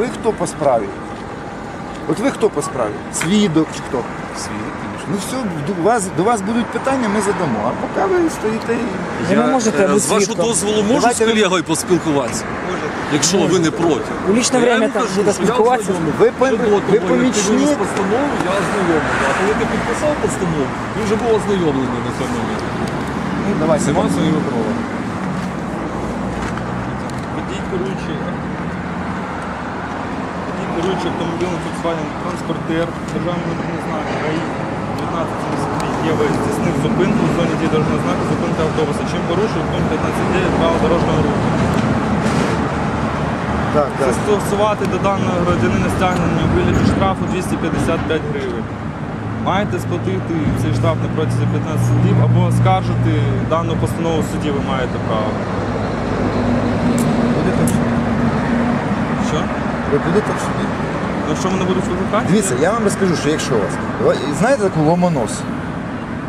ви хто по справі? От ви хто по справі? Свідок чи хто? Свідок, звісно. Ну все, до вас, до вас будуть питання, ми задамо. А поки ви стоїте і. Ви не можете е, з вашого свідком. дозволу можу Давайте з ви- колегою поспілкуватися, якщо ви не проти. У лічне Я время йому там кажу, буде що я спілкуватися. ознайомлений. Ви по- Що було ви помічник? як ти постанову, я ознайомлений. А коли ти підписав постанову, він вже був ознайомлений на той момент. Ну, давайте. Всіма своїми правами. Водій керуючий. Водій керуючий автомобілем Volkswagen Transporter державного номерного знаку ГАІ 1972 Єва здійснив зупинку в зоні дії дорожнього знаку зупинки автобуса. Чим порушив пункт 15.9 правил дорожнього руху. Так, так. Застосувати до даного громадянина стягнення у вигляді штрафу 255 гривень. Маєте сплатити цей штраф на протязі 15 діб або оскаржити дану постанову в суді ви маєте право. Будете в суді? Що? Ви будете в суді? Що мене будуть викликати? Дивіться, я вам розкажу, що якщо вас. Знаєте таку ломонос?